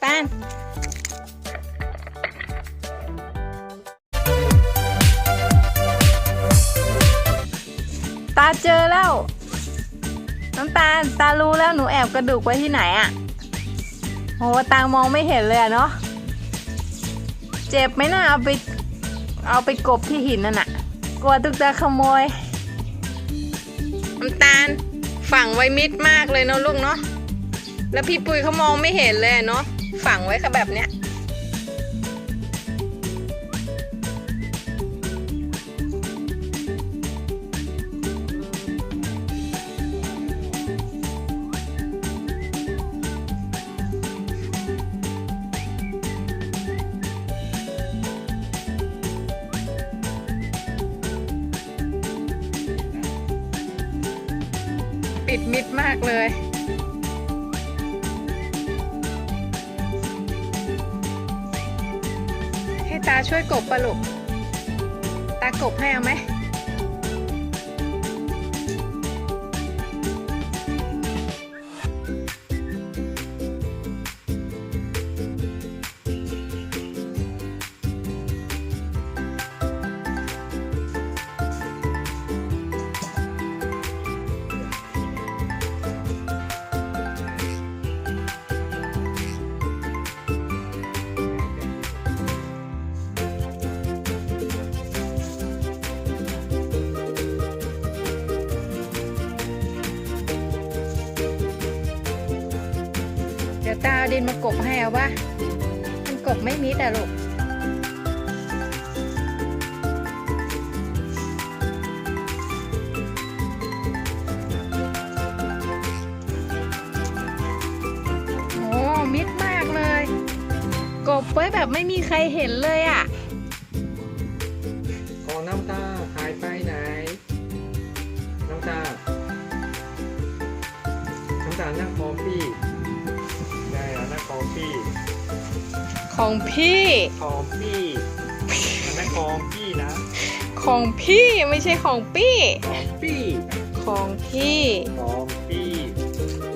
แป้นตาเจอแล้ว น้ำตาลตารู้แล้วหนูแอบกระดูกไว้ที่ไหนอะโหตามองไม่เห็นเลยอะเนาะเจ็บไหมนะเอาไปเอาไปกบที่หินนั่นน่ะ กลัวตุ๊กตาขโมย น้ำตาลฝังไว้มิดมากเลยเนาะลูกเนาะแล้วพี่ปุยเขามองไม่เห็นเลยเนาะ ฝังไว้ค่ะแบบเนี้ยปิดมิดมากเลย ตาช่วยกบปะลุกตากบให้เอาไหม เอาดินมากบให้เอาปะมันกบไม่มิดอะลูกโอ้มิดมากเลย กบไว้แบบไม่มีใครเห็นเลยอะของน้ำตาหายไปไหน น้ำตา น้ำตานั่งคอฟฟี่ แล้วนั่งคอฟฟี่ของพี่คอฟฟี่นั่งคอฟฟี่นะ ของพี่ไม่ใช่ของปี้คอฟฟี่ ของพี่คอฟฟี่ของห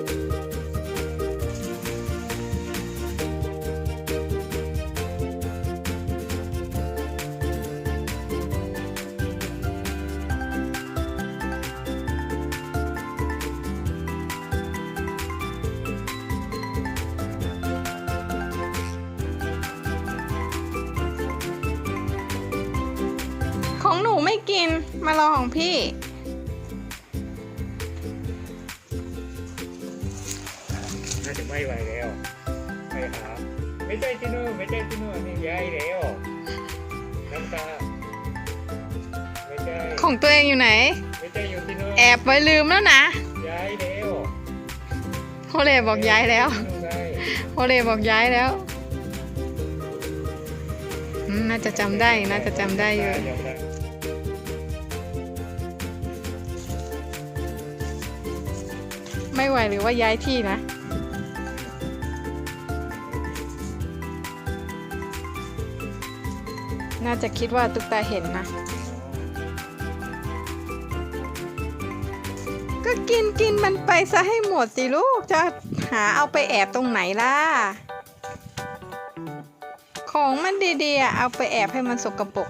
ไม่กินมารอของพี่ น่าจะไม่ไหวแล้วไปหาไม่ใช่ที่นู่นไม่ใช่ที่นู่นนี่ย้ายแล้วน้ำตาไม่ใช่ของตัวเองอยู่ไหน ไม่ใช่อยู่ที่นู่นแอบไว้ลืมแล้วนะย้ายแล้วโฮเลบอกย้ายแล้วที่นู่นไงโฮเลบอกย้ายแล้วอืมน่าจะจำได้น่าจะจำได้อยู่ ไม่ไหวหรือว่าย้ายที่นะ น่าจะคิดว่าตุ๊กตาเห็นนะ ก็กินกินมันไปซะให้หมดสิลูก จะหาเอาไปแอบตรงไหนล่ะ ของมันดีๆเอาไปแอบให้มันสกปรก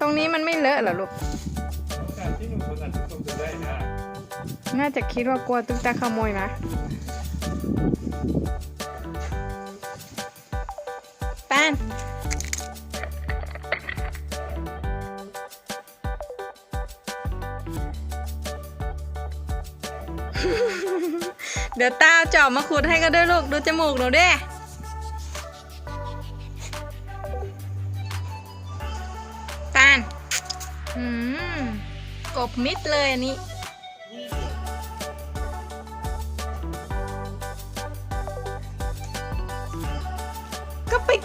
ตรงนี้มันไม่เลอะเหรอลูกที่หนุ่มคนนั้นต้องดูได้นะ น่าจะคิดว่ากลัวตุ๊กตาขโมยนะแป้นเดี๋ยวตาเอาจอบมาขุดให้ก็ด้วยลูก ดูจมูกหนูด้แป้นอืมกบมิดเลยอันนี้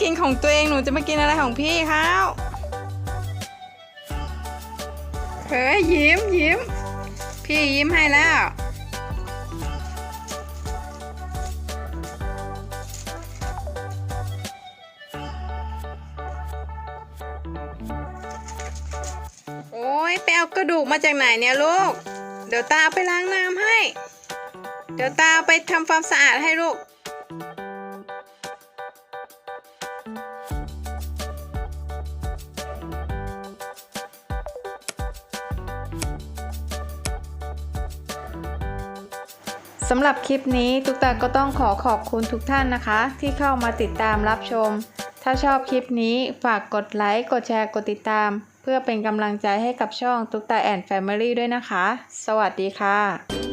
กินของตัวเองหนูจะมากินอะไรของพี่เขาเฮ้ยยิ้มยิ้ม พี่ยิ้มให้แล้ว โอ้ยไปเอากระดูกมาจากไหนเนี่ยลูก เดี๋ยวตาไปล้างน้ำให้ เดี๋ยวตาไปทำความสะอาดให้ลูก สำหรับคลิปนี้ทุกตาก็ต้องขอขอบคุณทุกท่านนะคะ ที่เข้ามาติดตามรับชม ถ้าชอบคลิปนี้ฝากกดไลค์ กดแชร์ กดติดตาม เพื่อเป็นกำลังใจให้กับช่องตุ๊กตาแอนด์แฟมิลี่ด้วยนะคะ สวัสดีค่ะ